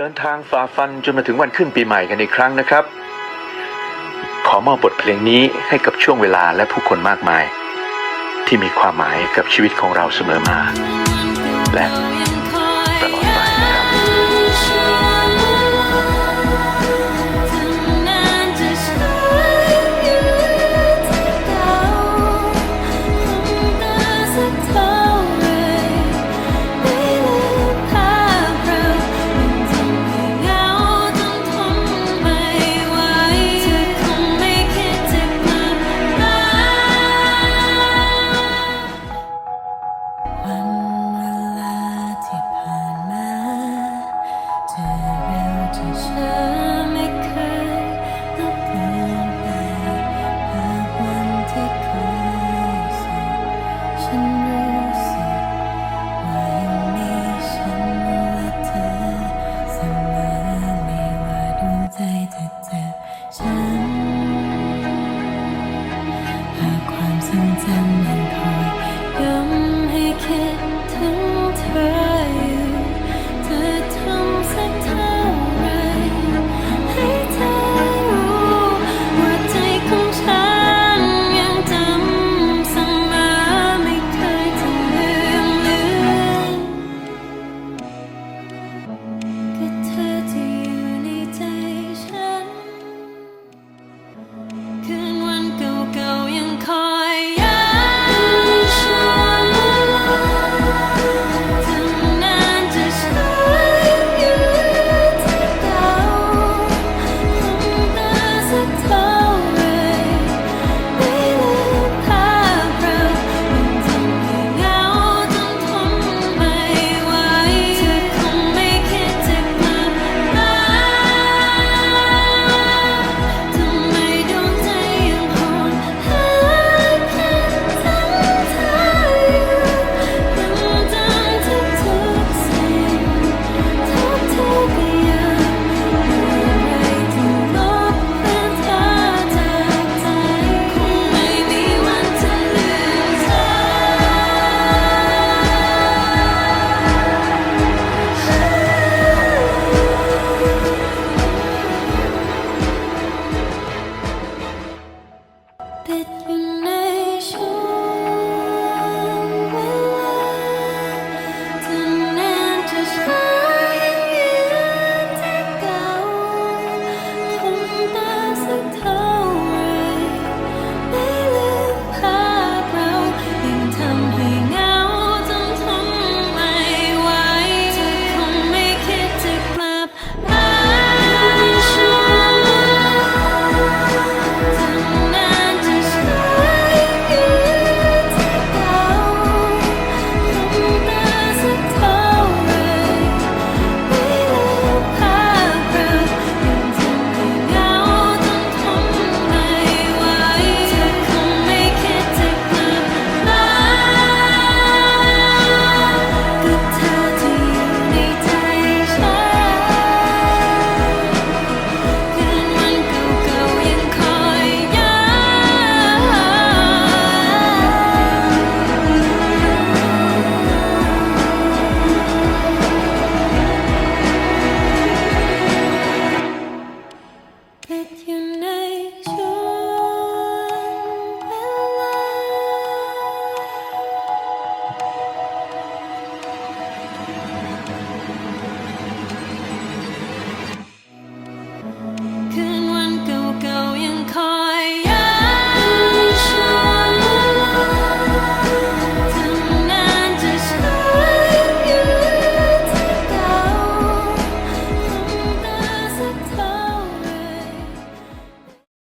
เดินทางฝ่าฟันจนมาถึงวันขึ้นปีใหม่กันอีกครั้งนะครับ ขอมอบบทเพลงนี้ให้กับช่วงเวลาและผู้คนมากมาย ที่มีความหมายกับชีวิตของเราเสมอมา และ 慢慢靠。